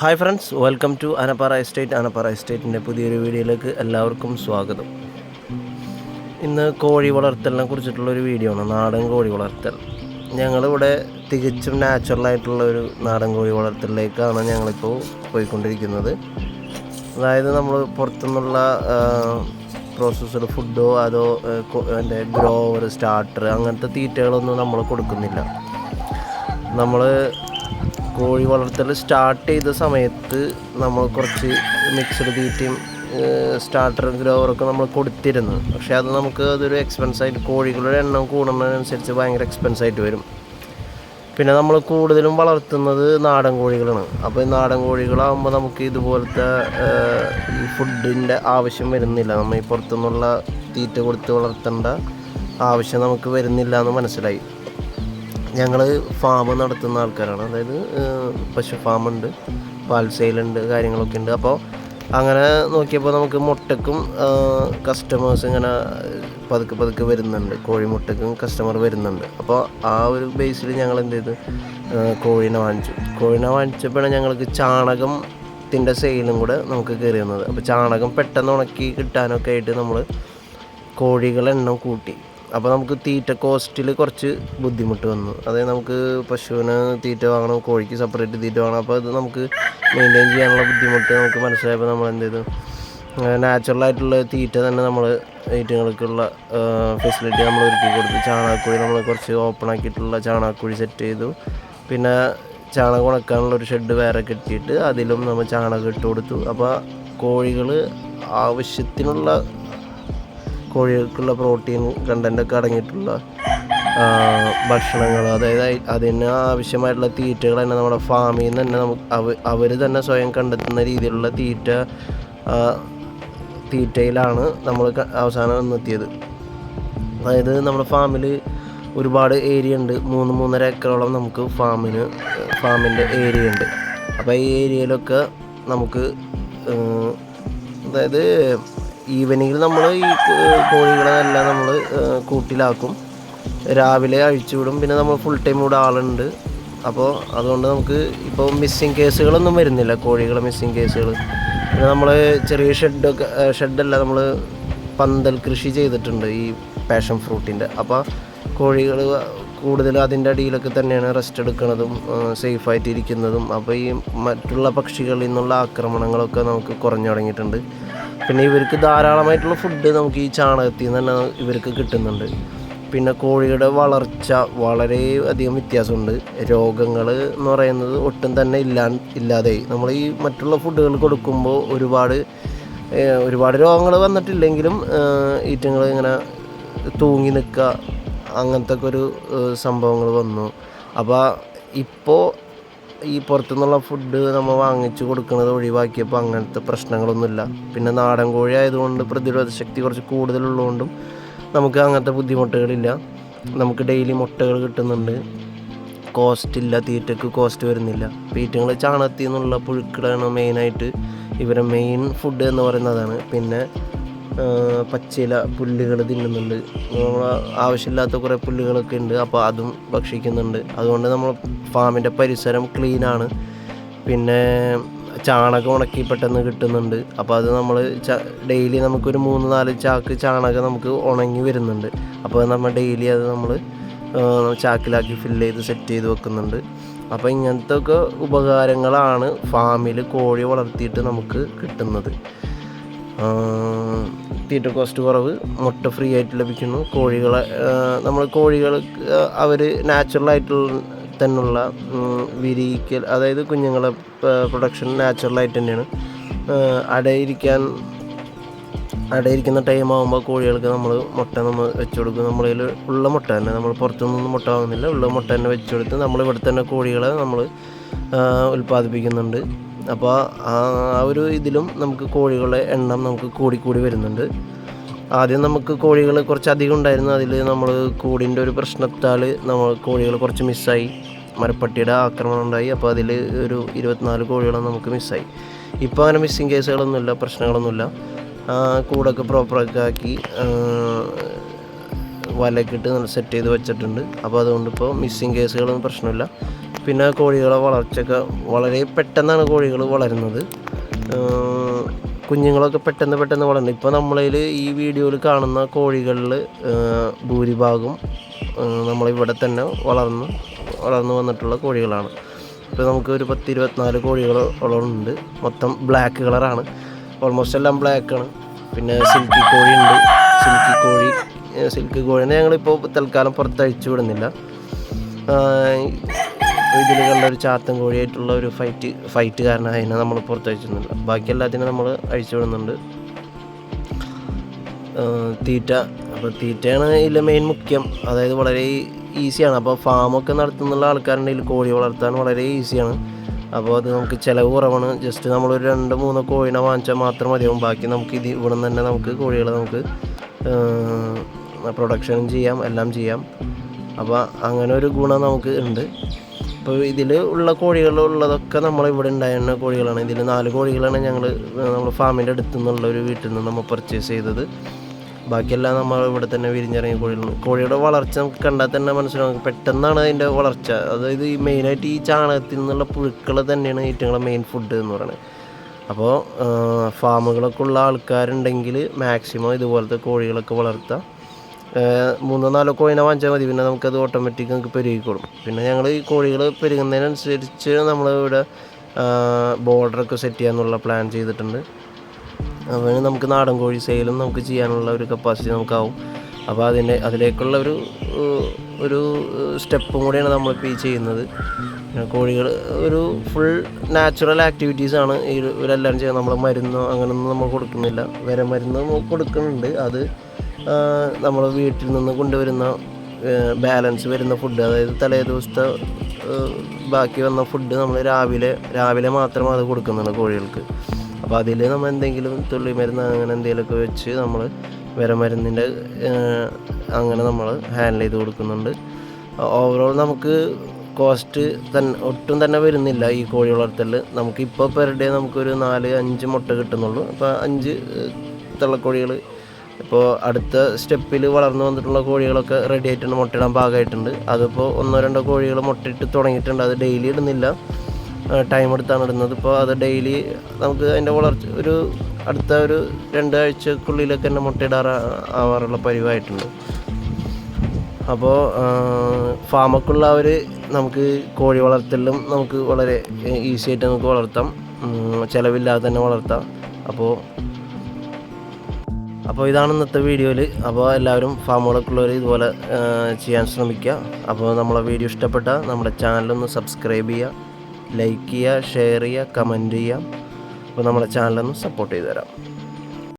Hi friends welcome to Anappara estate Anappara എസ്റ്റേറ്റിന്റെ പുതിയൊരു വീഡിയോയിലേക്ക് എല്ലാവർക്കും സ്വാഗതം. ഇന്ന് കോഴി വളർത്തലിനെ കുറിച്ചിട്ടുള്ളൊരു വീഡിയോ ആണ് നാടൻ കോഴി വളർത്തൽ. ഞങ്ങളിവിടെ തികച്ചും നാച്ചുറലായിട്ടുള്ള ഒരു നാടൻ കോഴി വളർത്തലിലേക്കാണ് ഞങ്ങളിപ്പോൾ പോയിക്കൊണ്ടിരിക്കുന്നത്. അതായത് നമ്മൾ പുറത്തുനിന്നുള്ള പ്രോസസ്സഡ് ഫുഡോ അതോ എന്റെ ഗ്രോവർ സ്റ്റാർട്ടർ അങ്ങനത്തെ തീറ്റകളൊന്നും നമ്മൾ കൊടുക്കുന്നില്ല. നമ്മൾ കോഴി വളർത്തൽ സ്റ്റാർട്ട് ചെയ്ത സമയത്ത് നമ്മൾ കുറച്ച് മിക്സഡ് തീറ്റയും സ്റ്റാർട്ടർ ഗ്രോവറൊക്കെ നമ്മൾ കൊടുത്തിരുന്നു. പക്ഷേ അത് നമുക്ക് അതൊരു എക്സ്പെൻസ് ആയിട്ട് കോഴികളുടെ എണ്ണം കൂടുന്നതിനനുസരിച്ച് ഭയങ്കര എക്സ്പെൻസ് ആയിട്ട് വരും. പിന്നെ നമ്മൾ കൂടുതലും വളർത്തുന്നത് നാടൻ കോഴികളാണ്. അപ്പോൾ ഈ നാടൻ കോഴികളാകുമ്പോൾ നമുക്ക് ഇതുപോലത്തെ ഈ ഫുഡിന്റെ ആവശ്യം വരുന്നില്ല. നമ്മൾ ഈ പുറത്തുനിന്നുള്ള തീറ്റ കൊടുത്ത് വളർത്തേണ്ട ആവശ്യം നമുക്ക് വരുന്നില്ല എന്ന് മനസ്സിലായി. ഞങ്ങൾ ഫാം നടത്തുന്ന ആൾക്കാരാണ്. അതായത് പശു ഫാമുണ്ട് പാൽ സെയിലുണ്ട് കാര്യങ്ങളൊക്കെ ഉണ്ട്. അപ്പോൾ അങ്ങനെ നോക്കിയപ്പോൾ നമുക്ക് മുട്ടക്കും കസ്റ്റമേഴ്സ് ഇങ്ങനെ പതുക്കെ പതുക്കെ വരുന്നുണ്ട്. കോഴിമുട്ടക്കും കസ്റ്റമർ വരുന്നുണ്ട്. അപ്പോൾ ആ ഒരു ബേസിൽ ഞങ്ങൾ എന്ത് ചെയ്തു? കോഴിനെ വാങ്ങിച്ചു. കോഴിനെ വാങ്ങിച്ചപ്പോഴാണ് ഞങ്ങൾക്ക് ചാണകത്തിന്റെ സെയിലും കൂടെ നമുക്ക് കയറി വന്നത്. അപ്പോൾ ചാണകം പെട്ടെന്ന് ഉണക്കി കിട്ടാനൊക്കെ ആയിട്ട് നമ്മൾ കോഴികളെണ്ണം കൂട്ടി. അപ്പോൾ നമുക്ക് തീറ്റ കോസ്റ്റിൽ കുറച്ച് ബുദ്ധിമുട്ട് വന്നു. അതായത് നമുക്ക് പശുവിന് തീറ്റ വാങ്ങണം കോഴിക്ക് സെപ്പറേറ്റ് തീറ്റ വാങ്ങണം. അപ്പോൾ അത് നമുക്ക് മെയിന്റെയിൻ ചെയ്യാനുള്ള ബുദ്ധിമുട്ട് നമുക്ക് മനസ്സിലായപ്പോൾ നമ്മൾ എന്ത് ചെയ്തു? നാച്ചുറലായിട്ടുള്ള തീറ്റ തന്നെ നമ്മൾ ഈറ്റുകൾക്കുള്ള ഫെസിലിറ്റി നമ്മൾ ഒരുക്കി കൊടുത്തു. ചാണകക്കുഴി നമ്മൾ കുറച്ച് ഓപ്പൺ ആക്കിയിട്ടുള്ള ചാണകക്കുഴി സെറ്റ് ചെയ്തു. പിന്നെ ചാണകം ഉണക്കാനുള്ള ഒരു ഷെഡ് വേറെ കെട്ടിയിട്ട് അതിലും നമ്മൾ ചാണകം ഇട്ട് കൊടുത്തു. അപ്പോൾ കോഴികൾ ആവശ്യത്തിനുള്ള കോഴികൾക്കുള്ള പ്രോട്ടീൻ കണ്ടന്റൊക്കെ അടങ്ങിയിട്ടുള്ള ഭക്ഷണങ്ങൾ അതായത് അതിന് ആവശ്യമായിട്ടുള്ള തീറ്റകൾ തന്നെ നമ്മുടെ ഫാമിൽ നിന്ന് തന്നെ നമുക്ക് അവർ തന്നെ സ്വയം കണ്ടെത്തുന്ന രീതിയിലുള്ള തീറ്റ തീറ്റയിലാണ് നമ്മൾ അവസാനം എന്നെത്തിയത് അതായത് നമ്മുടെ ഫാമിൽ ഒരുപാട് ഏരിയ ഉണ്ട്. മൂന്ന് മൂന്നര ഏക്കറോളം നമുക്ക് ഫാമിന് ഫാമിന്റെ ഏരിയ ഉണ്ട്. അപ്പോൾ ഈ ഏരിയയിലൊക്കെ നമുക്ക് അതായത് ഈവനിങ്ങിൽ നമ്മൾ ഈ കോഴികളെ കോഴികളെല്ലാം നമ്മൾ കൂട്ടിലാക്കും. രാവിലെ അഴിച്ചുവിടും പിന്നെ നമ്മൾ ഫുൾ ടൈം ഇവിടെ ആളുണ്ട്. അപ്പോൾ അതുകൊണ്ട് നമുക്ക് ഇപ്പോൾ മിസ്സിങ് കേസുകളൊന്നും വരുന്നില്ല. കോഴികളെ മിസ്സിങ് കേസുകൾ പിന്നെ നമ്മൾ ചെറിയ ഷെഡൊക്കെ ഷെഡല്ല നമ്മൾ പന്തൽ കൃഷി ചെയ്തിട്ടുണ്ട് ഈ പാഷൻ ഫ്രൂട്ടിന്റെ അപ്പോൾ കോഴികൾ കൂടുതൽ അതിന്റെ അടിയിലൊക്കെ തന്നെയാണ് റെസ്റ്റ് എടുക്കുന്നതും സേഫായിട്ട് ഇരിക്കുന്നതും അപ്പോൾ ഈ മറ്റുള്ള പക്ഷികളിൽ നിന്നുള്ള ആക്രമണങ്ങളൊക്കെ നമുക്ക് കുറഞ്ഞു തുടങ്ങിയിട്ടുണ്ട്. പിന്നെ ഇവർക്ക് ധാരാളമായിട്ടുള്ള ഫുഡ് നമുക്ക് ഈ ചാണകത്തിൽ നിന്ന് തന്നെ ഇവർക്ക് കിട്ടുന്നുണ്ട്. പിന്നെ കോഴിയുടെ വളർച്ച വളരെ അധികം വ്യത്യാസമുണ്ട്. രോഗങ്ങൾ എന്ന് പറയുന്നത് ഒട്ടും തന്നെ ഇല്ലാ ഇല്ലാതെയായി നമ്മൾ ഈ മറ്റുള്ള ഫുഡുകൾ കൊടുക്കുമ്പോൾ ഒരുപാട് ഒരുപാട് രോഗങ്ങൾ വന്നിട്ടില്ലെങ്കിലും ഈറ്റങ്ങൾ ഇങ്ങനെ തൂങ്ങി നിൽക്കുക അങ്ങനത്തെ ഒക്കെ ഒരു സംഭവങ്ങൾ വന്നു. അപ്പോൾ ഇപ്പോൾ ഈ പുറത്തുനിന്നുള്ള ഫുഡ് നമ്മൾ വാങ്ങിച്ചു കൊടുക്കുന്നത് ഒഴിവാക്കിയപ്പോൾ അങ്ങനത്തെ പ്രശ്നങ്ങളൊന്നുമില്ല. പിന്നെ നാടൻ കോഴി ആയതുകൊണ്ട് പ്രതിരോധ ശക്തി കുറച്ച് കൂടുതലുള്ളതുകൊണ്ടും നമുക്ക് അങ്ങനത്തെ ബുദ്ധിമുട്ടുകളില്ല. നമുക്ക് ഡെയിലി മുട്ടകൾ കിട്ടുന്നുണ്ട്. കോസ്റ്റ് ഇല്ല തീറ്റക്ക് കോസ്റ്റ് വരുന്നില്ല. തീറ്റകൾ ചാണകത്തിൽ നിന്നുള്ള പുഴുക്കളാണ് മെയിനായിട്ട് ഇവരെ മെയിൻ ഫുഡ് എന്ന് പറയുന്നതാണ്. പിന്നെ പച്ചില പുല്ലുകൾ തിന്നുന്നുണ്ട്. നമ്മൾ ആവശ്യമില്ലാത്ത കുറേ പുല്ലുകളൊക്കെ ഉണ്ട്. അപ്പോൾ അതും ഭക്ഷിക്കുന്നുണ്ട്. അതുകൊണ്ട് നമ്മൾ ഫാമിന്റെ പരിസരം ക്ലീനാണ് പിന്നെ ചാണകം ഉണക്കി പെട്ടെന്ന് കിട്ടുന്നുണ്ട്. അപ്പോൾ അത് നമ്മൾ ഡെയിലി നമുക്കൊരു മൂന്ന് നാല് ചാക്ക് ചാണകം നമുക്ക് ഉണങ്ങി വരുന്നുണ്ട്. അപ്പോൾ നമ്മൾ ഡെയിലി അത് നമ്മൾ ചാക്കിലാക്കി ഫില്ല് ചെയ്ത് സെറ്റ് ചെയ്ത് വെക്കുന്നുണ്ട്. അപ്പോൾ ഇങ്ങനത്തെ ഒക്കെ ഉപകാരങ്ങളാണ് ഫാമിൽ കോഴി വളർത്തിയിട്ട് നമുക്ക് കിട്ടുന്നത്. തീറ്റ കോസ്റ്റ് കുറവ് മുട്ട ഫ്രീ ആയിട്ട് ലഭിക്കുന്നു. കോഴികളെ നമ്മൾ കോഴികൾ അവർ നാച്ചുറലായിട്ടുള്ള തന്നെയുള്ള വിരിയിക്കൽ അതായത് കുഞ്ഞുങ്ങളെ പ്രൊഡക്ഷൻ നാച്ചുറലായിട്ട് തന്നെയാണ്. അടയിരിക്കാൻ അടയിരിക്കുന്ന ടൈം ആകുമ്പോൾ കോഴികൾക്ക് നമ്മൾ മുട്ട നമ്മൾ വെച്ച് കൊടുക്കും. നമ്മളിൽ ഉള്ള മുട്ട തന്നെ. നമ്മൾ പുറത്തുനിന്നൊന്നും മുട്ട വാങ്ങുന്നില്ല. ഉള്ള മുട്ട തന്നെ വെച്ച് കൊടുത്ത് നമ്മൾ ഇവിടെ തന്നെ കോഴികളെ നമ്മൾ ഉൽപ്പാദിപ്പിക്കുന്നുണ്ട്. അപ്പോൾ ആ ഒരു ഇതിലും നമുക്ക് കോഴികളുടെ എണ്ണം നമുക്ക് കൂടിക്കൂടി വരുന്നുണ്ട്. ആദ്യം നമുക്ക് കോഴികൾ കുറച്ചധികം ഉണ്ടായിരുന്നു. അതിൽ നമ്മൾ കൂടിന്റെ ഒരു പ്രശ്നത്താൽ നമ്മൾ കോഴികൾ കുറച്ച് മിസ്സായി. മരപ്പട്ടിയുടെ ആക്രമണം ഉണ്ടായി. അപ്പോൾ അതിൽ ഒരു ഇരുപത്തിനാല് കോഴികളാണ് നമുക്ക് മിസ്സായി. ഇപ്പോൾ അങ്ങനെ മിസ്സിങ് കേസുകളൊന്നുമില്ല പ്രശ്നങ്ങളൊന്നുമില്ല. കൂടൊക്കെ പ്രോപ്പറൊക്കെ ആക്കി വലക്കിട്ട് നല്ല സെറ്റ് ചെയ്ത് വെച്ചിട്ടുണ്ട്. അപ്പോൾ അതുകൊണ്ട് ഇപ്പോൾ മിസ്സിങ് കേസുകളൊന്നും പ്രശ്നമില്ല. പിന്നെ കോഴികളെ വളർച്ചയൊക്കെ വളരെ പെട്ടെന്നാണ് കോഴികൾ വളരുന്നത്. കുഞ്ഞുങ്ങളൊക്കെ പെട്ടെന്ന് പെട്ടെന്ന് വളരുന്നത് ഇപ്പോൾ നമ്മളതിൽ ഈ വീഡിയോയിൽ കാണുന്ന കോഴികളിൽ ഭൂരിഭാഗം നമ്മളിവിടെ തന്നെ വളർന്ന് വളർന്നു വന്നിട്ടുള്ള കോഴികളാണ്. ഇപ്പോൾ നമുക്ക് ഒരു പത്ത് ഇരുപത്തിനാല് ഉള്ളതുണ്ട് മൊത്തം ബ്ലാക്ക് കളറാണ്. ഓൾമോസ്റ്റ് എല്ലാം ബ്ലാക്കാണ് പിന്നെ സിൽക്കി കോഴി ഉണ്ട്. സിൽക്കി കോഴി സിൽക്കി കോഴിനെ ഞങ്ങളിപ്പോൾ തൽക്കാലം പുറത്തഴിച്ചു വിടുന്നില്ല. ഇതിൽ കണ്ട ഒരു ചാത്തൻ കോഴിയായിട്ടുള്ള ഒരു ഫൈറ്റ് ഫൈറ്റ് കാരണം അതിനെ നമ്മൾ പുറത്ത് ബാക്കി എല്ലാത്തിനും നമ്മൾ അഴിച്ചു വിടുന്നുണ്ട്. തീറ്റ. അപ്പോൾ തീറ്റയാണ് ഇതിലെ മെയിൻ മുഖ്യം. അതായത് വളരെ ഈസിയാണ്. അപ്പോൾ ഫാമൊക്കെ നടത്തുന്നുള്ള ആൾക്കാരുണ്ടെങ്കിൽ കോഴി വളർത്താൻ വളരെ ഈസിയാണ്. അപ്പോൾ അത് നമുക്ക് ചിലവ് കുറവാണ്. ജസ്റ്റ് നമ്മളൊരു രണ്ട് മൂന്ന് കോഴിനെ വാങ്ങിച്ചാൽ മാത്രം മതിയാവും. ബാക്കി നമുക്ക് ഇത് ഇവിടെ തന്നെ നമുക്ക് കോഴികളെ നമുക്ക് പ്രൊഡക്ഷനും ചെയ്യാം. എല്ലാം ചെയ്യാം. അപ്പോൾ അങ്ങനെ ഒരു ഗുണം നമുക്ക് ഉണ്ട്. ഇപ്പോൾ ഇതിൽ ഉള്ള കോഴികൾ ഉള്ളതൊക്കെ നമ്മളിവിടെ ഉണ്ടായിരുന്ന കോഴികളാണ്. ഇതിൽ നാല് കോഴികളാണ് ഞങ്ങൾ നമ്മൾ ഫാമിന്റെ അടുത്തു നിന്നുള്ള ഒരു വീട്ടിൽ നിന്ന് നമ്മൾ പർച്ചേസ് ചെയ്തത്. ബാക്കിയെല്ലാം നമ്മൾ ഇവിടെ തന്നെ വിരിഞ്ഞിറങ്ങിയ കോഴികളാണ്. കോഴിയുടെ വളർച്ച നമുക്ക് കണ്ടാൽ തന്നെ മനസ്സിലാവും. പെട്ടെന്നാണ് അതിന്റെ വളർച്ച. അതായത് ഈ മെയിനായിട്ട് ഈ ചാണകത്തിൽ നിന്നുള്ള പുഴുക്കൾ തന്നെയാണ് ഏറ്റവും മെയിൻ ഫുഡ് എന്ന് പറയുന്നത്. അപ്പോൾ ഫാമുകളൊക്കെ ഉള്ള ആൾക്കാരുണ്ടെങ്കിൽ മാക്സിമം ഇതുപോലത്തെ കോഴികളൊക്കെ വളർത്താം. മൂന്നോ നാലോ കോഴിനെ വാങ്ങിച്ചാൽ മതി. പിന്നെ നമുക്കത് ഓട്ടോമാറ്റിക് നമുക്ക് പെരുകിക്കോളും. പിന്നെ ഞങ്ങൾ ഈ കോഴികൾ പെരുകുന്നതിനനുസരിച്ച് നമ്മൾ ഇവിടെ ബോർഡറൊക്കെ സെറ്റ് ചെയ്യാനുള്ള പ്ലാൻ ചെയ്തിട്ടുണ്ട്. അപ്പോൾ നമുക്ക് നാടൻ കോഴി സെയിലും നമുക്ക് ചെയ്യാനുള്ള ഒരു കപ്പാസിറ്റി നമുക്കാവും. അപ്പോൾ അതിന് അതിലേക്കുള്ള ഒരു ഒരു സ്റ്റെപ്പും കൂടിയാണ് നമ്മളിപ്പോൾ ഈ ചെയ്യുന്നത്. കോഴികൾ ഒരു ഫുൾ നാച്ചുറൽ ആക്ടിവിറ്റീസാണ് ഈ ഇവരെല്ലാം ചെയ്യുന്നത്. നമ്മൾ മരുന്നോ അങ്ങനെയൊന്നും നമ്മൾ കൊടുക്കുന്നില്ല. വരെ മരുന്ന് കൊടുക്കുന്നുണ്ട്. അത് നമ്മൾ വീട്ടിൽ നിന്ന് കൊണ്ടുവരുന്ന ബാലൻസ് വരുന്ന ഫുഡ് അതായത് തലേ ദിവസത്തെ ബാക്കി വന്ന ഫുഡ് നമ്മൾ രാവിലെ രാവിലെ മാത്രം അത് കൊടുക്കുന്നുണ്ട് കോഴികൾക്ക്. അപ്പോൾ അതിൽ നമ്മൾ എന്തെങ്കിലും തുള്ളി മരുന്ന് അങ്ങനെ എന്തെങ്കിലുമൊക്കെ വെച്ച് നമ്മൾ വിരമരുന്നിന്റെ അങ്ങനെ നമ്മൾ ഹാൻഡിൽ ചെയ്ത് കൊടുക്കുന്നുണ്ട്. ഓവറോൾ നമുക്ക് കോസ്റ്റ് തന്നെ ഒട്ടും തന്നെ വരുന്നില്ല ഈ കോഴി നമുക്ക് ഇപ്പോൾ പെർ ഡേ നമുക്കൊരു നാല് അഞ്ച് മുട്ട കിട്ടുന്നുള്ളൂ. അപ്പോൾ അഞ്ച് തള്ളക്കോഴികൾ ഇപ്പോൾ അടുത്ത സ്റ്റെപ്പിൽ വളർന്നു വന്നിട്ടുള്ള കോഴികളൊക്കെ റെഡി ആയിട്ടുണ്ട് മുട്ടയിടാൻ പാകമായിട്ടുണ്ട്. അതിപ്പോൾ ഒന്നോ രണ്ടോ കോഴികൾ മുട്ടയിട്ട് തുടങ്ങിയിട്ടുണ്ട്. അത് ഡെയിലി ഇടുന്നില്ല. ടൈം എടുത്താണ് ഇടുന്നത്. ഇപ്പോൾ അത് ഡെയിലി നമുക്ക് അതിന്റെ വളർച്ച ഒരു അടുത്ത ഒരു രണ്ടാഴ്ചക്കുള്ളിലൊക്കെ തന്നെ മുട്ടയിടാറ ആവാറുള്ള പരിവായിട്ടുണ്ട്. അപ്പോൾ ഫാമൊക്കെ ഒരു നമുക്ക് കോഴി വളർത്തലിലും നമുക്ക് വളരെ ഈസി ആയിട്ട് നമുക്ക് വളർത്താം. ചിലവില്ലാതെ തന്നെ വളർത്താം. അപ്പോൾ അപ്പോൾ ഇതാണ് ഇന്നത്തെ വീഡിയോയിൽ അപ്പോൾ എല്ലാവരും ഫാമുകളൊക്കെ ഉള്ളവർ ഇതുപോലെ ചെയ്യാൻ ശ്രമിക്കുക. അപ്പോൾ നമ്മളെ വീഡിയോ ഇഷ്ടപ്പെട്ടാൽ നമ്മുടെ ചാനലൊന്ന് സബ്സ്ക്രൈബ് ചെയ്യുക. ലൈക്ക് ചെയ്യുക ഷെയർ ചെയ്യുക കമന്റ് ചെയ്യുക. അപ്പോൾ നമ്മുടെ ചാനലൊന്ന് സപ്പോർട്ട് ചെയ്തു തരാം.